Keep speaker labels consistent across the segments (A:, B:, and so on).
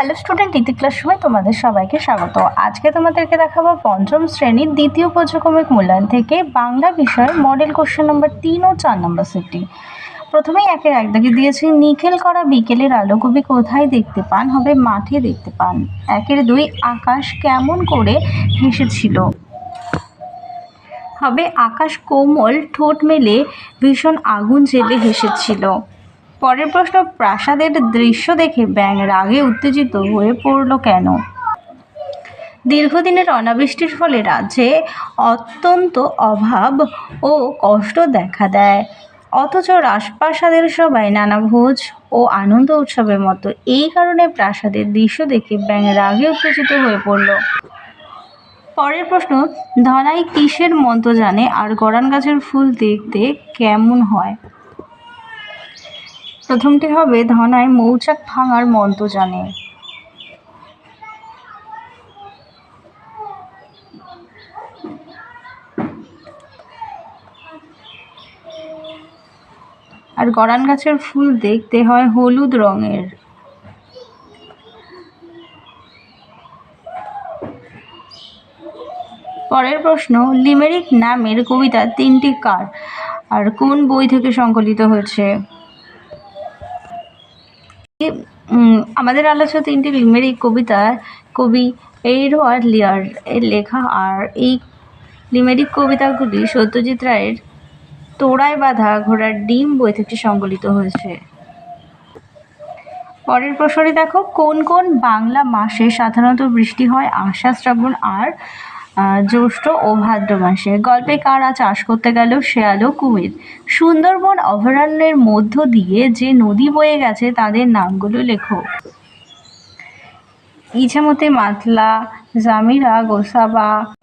A: Hello student ইতি class সময় তোমাদের সবাইকে স্বাগত। আজকে তোমাদেরকে দেখাবো পঞ্চম শ্রেণির দ্বিতীয় পর্যক্রমিক মূল্যায়ন থেকে বাংলা বিষয় মডেল কোশ্চেন নম্বর তিন ও চার নম্বর সেটটি। প্রথমেই একের এক দাগে দিয়েছে, নিখেল করা বিকেলের আলো কবি কোথায় দেখতে পান? হবে মাঠে দেখতে পান। একের দুই, আকাশ কেমন করে হেসেছিল? হবে আকাশ কোমল, ঠোঁট মেলে ভীষণ আগুন জেলে হেসেছিল। পরের প্রশ্ন, প্রাসাদের দৃশ্য দেখে ব্যাঙ রাগে উত্তেজিত হয়ে পড়ল কেন? দীর্ঘদিনের অনাবৃষ্টির ফলে রাজ্যে অত্যন্ত অভাব ও কষ্ট দেখা দেয়। অথচ রাজপ্রাসাদের সবাই নানা ভোজ ও আনন্দ উৎসবের মতো এই কারণে প্রাসাদের দৃশ্য দেখে ব্যাঙ রাগে উত্তেজিত হয়ে পড়ল। পরের প্রশ্ন, ধনাই কিসের মন্ত্র জানে আর গরান গাছের ফুল দেখতে কেমন হয়? প্রথমটি হবে ধনায় মৌচাক ভাঙার মন্ত্র জানে। আর গরান গাছের ফুল দেখতে হয় হলুদ রঙের। পরের প্রশ্ন, লিমেরিক নামের কবিতা তিনটি কার, আর কোন বই থেকে সংকলিত হয়েছে? আমাদের আলোচনা তিনটি লিমেরিক কবিতা, কবি এইডওয়ার্ড লিয়ার এর লেখা আর এই লিমেরিক কবিতাগুলি সত্যজিৎ রায়ের তোড়ায় বাঁধা ঘোড়ার ডিম বই থেকে সংকলিত হয়েছে। পরের প্রশ্নটি দেখো, কোন কোন বাংলা মাসে সাধারণত বৃষ্টি হয় আষাঢ়, শ্রাবণ আর জ্যৈষ্ঠ ও ভাদ্র মাসে। গল্পে কারা চাষ করতে গেল? শেয়ালো কুমির। সুন্দরবন অভয়ারণ্যের মধ্য দিয়ে যে নদী বয়ে গেছে, তাদের নামগুলো লেখো। ইছামতি, মাতলা, জামিরা, গোসাবা,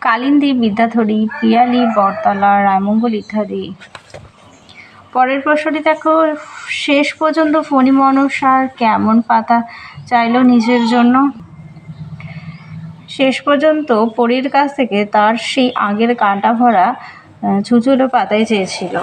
A: কালিন্দী, বিদ্যাধরী, পিয়ালি, বটতলা, রায়মঙ্গল ইত্যাদি। পরের প্রশ্নটি দেখো, শেষ পর্যন্ত ফণিমন সার কেমন পাতা চাইলো নিজের জন্য? পর্যন্ত পরীর কাছ থেকে তার সেই আগের কাঁটা ভরা আহ, ছুচুলো পাতাই চেয়েছিল।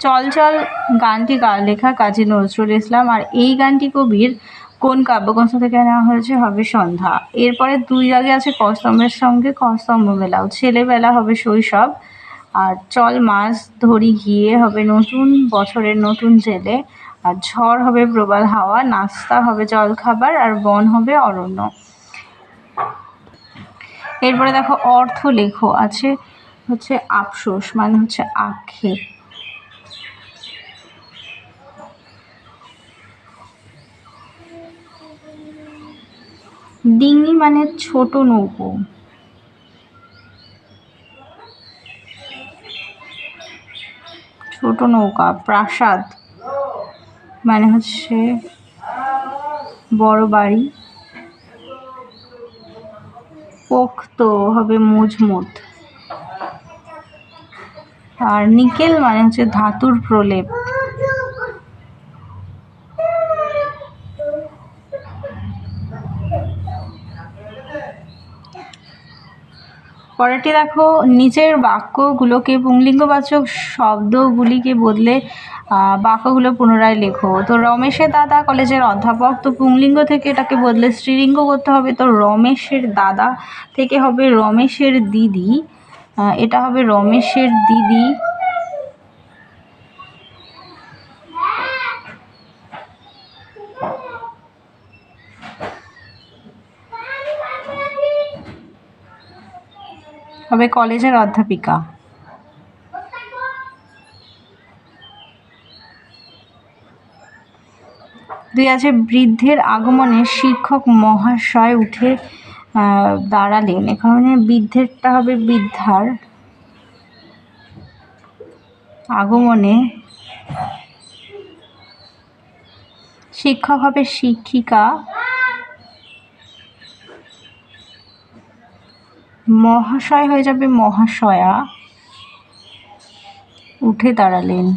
A: চল চল গানটি লেখা কাজী নজরুল ইসলাম। আর এই গানটি কবির কোন কাব্যগ্রন্থ থেকে নেওয়া হয়েছে? হবে সন্ধ্যা। এরপরে দুই আগে আছে কস্তম্ভের সঙ্গে কস্তম্ভ মেলাও। ছেলেবেলা হবে শৈশব। আর চল মাছ ধরি গিয়ে হবে নতুন বছরের নতুন জেলে। আর ঝড় হবে প্রবল হাওয়া, নাস্তা হবে জল খাবার আর বন হবে অরণ্য। এরপরে দেখো অর্থ লেখো আছে, হচ্ছে আফসোস মানে হচ্ছে আক্ষেপ। ডিঙি মানে ছোট নৌকো। ছোট নৌকা, প্রাসাদ। মানে হচ্ছে বড় বাড়ি। পোক্ত হবে মজমুত। আর নিকেল মানে হচ্ছে ধাতুর প্রলেপ। পরেরটি দেখো নিচের বাক্যগুলোকে পুংলিঙ্গবাচক শব্দগুলিকে বদলে বাক্যগুলো পুনরায় লেখো। তো রমেশের দাদা কলেজের অধ্যাপক, তো পুংলিঙ্গ থেকে এটাকে বদলে স্ত্রীলিঙ্গ করতে হবে, তো রমেশের দাদা থেকে হবে রমেশের দিদি। এটা হবে রমেশের দিদি। হবে কলেজের অধ্যাপিকা। দুই আছে, বৃদ্ধের আগমনে শিক্ষক মহাশয় উঠে দাঁড়ালেন। এখানে বৃদ্ধেরটা হবে বৃদ্ধার। আগমনে শিক্ষক হবে শিক্ষিকা। মহাশয় হয়ে যাবে মহাশয়া। উঠে দাঁড়ালেন।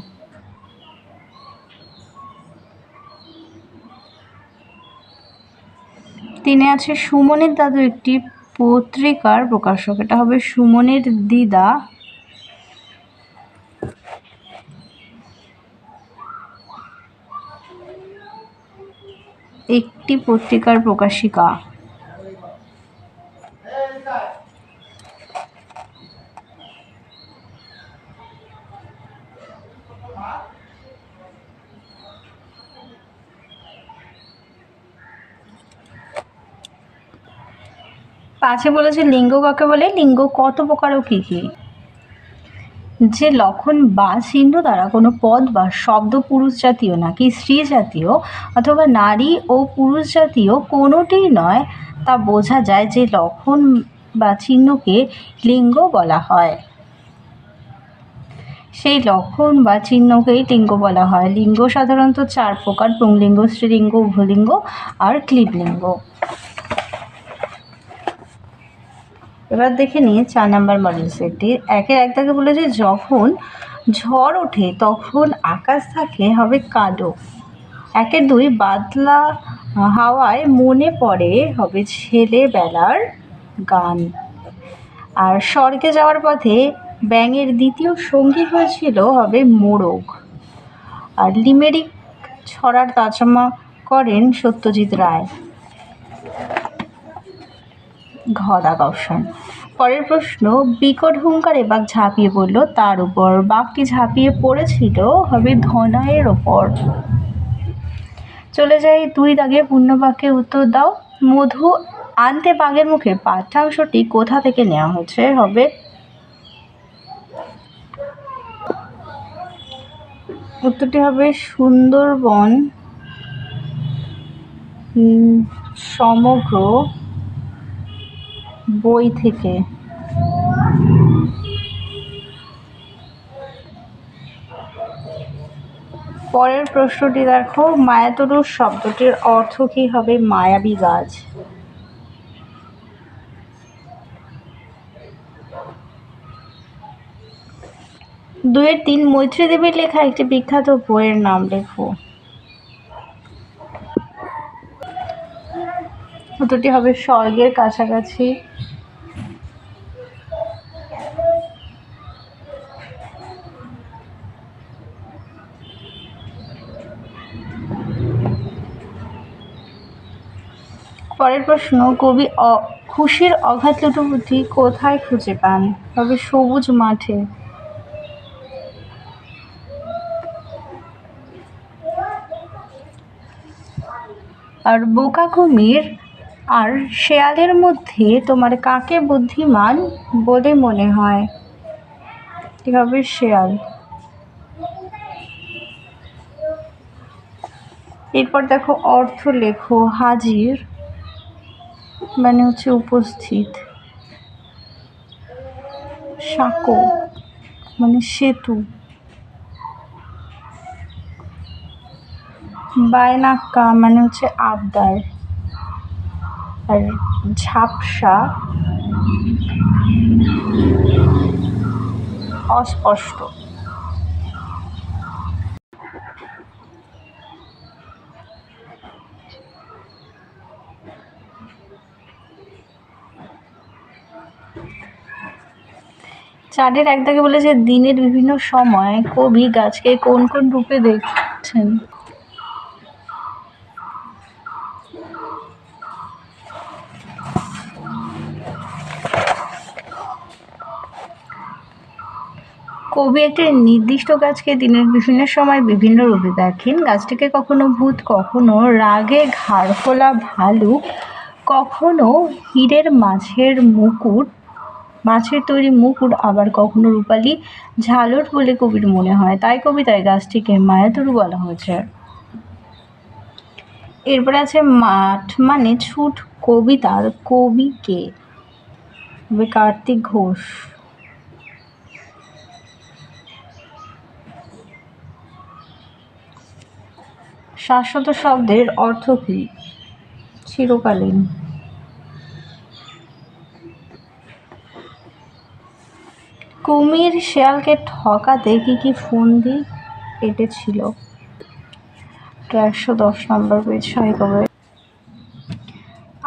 A: তিনি আছে সুমনের দাদু, একটি পত্রিকার প্রকাশক। এটা হবে সুমনের দিদা। একটি পত্রিকার প্রকাশিকা। পাঁচে বলেছে লিঙ্গ কাকে বলে? লিঙ্গ কত প্রকার ও কী কী? যে লক্ষণ বা চিহ্ন দ্বারা কোনো পদ বা শব্দ পুরুষ জাতীয় নাকি স্ত্রী জাতীয় অথবা নারী ও পুরুষ জাতীয় কোনোটিই নয়, তা বোঝা যায় যে লক্ষণ বা চিহ্নকে লিঙ্গ বলা হয়। সেই লক্ষণ বা চিহ্নকেই লিঙ্গ বলা হয়। লিঙ্গ সাধারণত চার প্রকার, পুংলিঙ্গ, স্ত্রীলিঙ্গ, উভলিঙ্গ আর ক্লীবলিঙ্গ এবার দেখে নিই চার নাম্বার মডেল সেটটি একের এক দাগে বলেছে যখন ঝড় ওঠে, তখন আকাশ থাকে, হবে কালো। একের দুই বাদলা হাওয়ায় মনে পড়ে, হবে ছেলেবেলার গান। আর স্বর্গে যাওয়ার পথে ব্যাঙের দ্বিতীয় সঙ্গী হয়েছিল, হবে মোরগ। আর লিমেরিক ছড়ার তাজমা করেন সত্যজিৎ রায়। ঘদা কৌশন পরের প্রশ্ন, বিকট হুঙ্কারে বাঘ ঝাঁপিয়ে পড়ল। তার উপর বাঘটি ঝাঁপিয়ে পড়েছিল হবে ধনায়ের ওপর। চলে যাই দুই দাগে, পূর্ণ বাক্যে উত্তর দাও। মধু আনতে বাঘের মুখে পাঠ্যাংশটি কোথা থেকে নেওয়া হয়েছে? হবে উত্তরটি হবে সুন্দরবন সমগ্র বই থেকে। পরের প্রশ্নটি দেখো, মায়াতরুর শব্দটির অর্থ কী হবে? মায়াবী গাছ। দুয়ের তিন মৈত্রী দেবীর লেখা একটি বিখ্যাত বইয়ের নাম লেখো। উত্তরটি হবে স্বর্গের কাছাকাছি। পরের প্রশ্ন, কবি খুশির অগাধ লুটোপুটি কোথায় খুঁজে পান? তবে সবুজ মাঠে। আর বোকা কুমির, আর শেয়ালের মধ্যে তোমার কাকে বুদ্ধিমান বলে মনে হয়? হবে শেয়াল? এরপর দেখো অর্থ লেখো, হাজির। মানে হচ্ছে উপস্থিত। সাঁকো মানে সেতু। বায়নাক্কা মানে হচ্ছে আবদার। আর ঝাপসা অস্পষ্ট। চাঁদের এক দাগে বলেছে, দিনের বিভিন্ন সময় কবি গাছকে কোন কোন রূপে দেখছেন? কবি একটি নির্দিষ্ট গাছকে দিনের বিভিন্ন সময় বিভিন্ন রূপে দেখেন। গাছটিকে কখনো ভূত, কখনো রাগে, ঘাড় ফোলা ভালুক, কখনো হীরের মাছের মুকুট মাছের তৈরি মুকুট আবার কখনো রূপালী ঝালর বলে কবির মনে হয়। তাই কবিতায় গাছটিকে মায়াতরু বলা হয়েছে। এরপরে আছে মাঠ মানে ছুট কবিতার কবিকে। হবে কার্তিক ঘোষ। শাশ্বত শব্দের অর্থ কী? চিরকালীন। কুমির শেয়ালকে ঠকাতে কি কি ফন্দি এঁটেছিল একশো দশ নম্বর পেজ সাহিত্যবই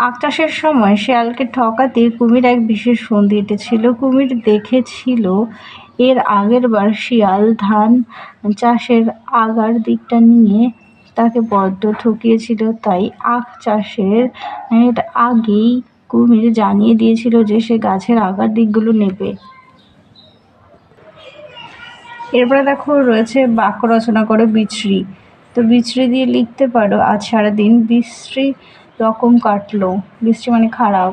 A: আকাশের সময় শেয়ালকে ঠকাতে কুমির এক বিশেষ ফন্দি এঁটেছিল। কুমির দেখেছিল এর আগের বার শিয়াল ধান চাষের আগার দিকটা নিয়ে তাকে বড্ড ঠকিয়েছিল। তাই আখ চাষের আগেই কুমির জানিয়ে দিয়েছিল যে সে গাছের আগার দিকগুলো নেবে। এরপরে দেখো রয়েছে বাক্য রচনা করে বিচ্ছরি তো বিচ্ছরি দিয়ে লিখতে পারো, আজ সারাদিন বিশ্রী রকম কাটলো। বৃষ্টি মানে খারাপ।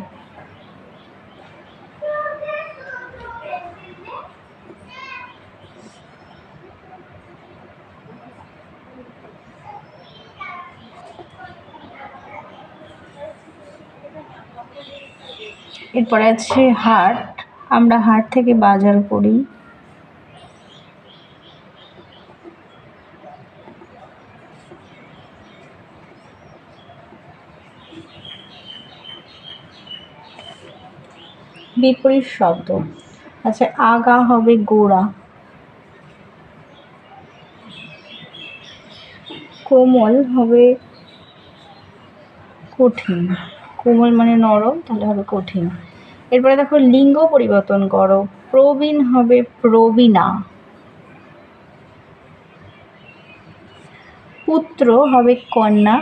A: এরপরে আছে হাট। আমরা হাট থেকে বাজার করি। বিপরীত শব্দ। আচ্ছা আগা হবে গোড়া। কোমল হবে কঠিন। কোমল মানে নরম, তাহলে হবে কঠিন। এরপরে দেখো, লিঙ্গ পরিবর্তন করো। প্রবীণ হবে প্রবীণা। পুত্র হবে কন্যা।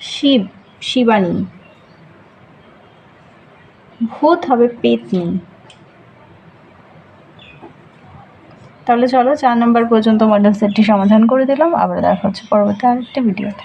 A: শিব, শিবানী। ভূত হবে পেতনি। তাহলে চলো, চার নম্বর পর্যন্ত মডেল সেটটি সমাধান করে দিলাম। আবার দেখা হচ্ছে পরবর্তী আরেকটি ভিডিওতে।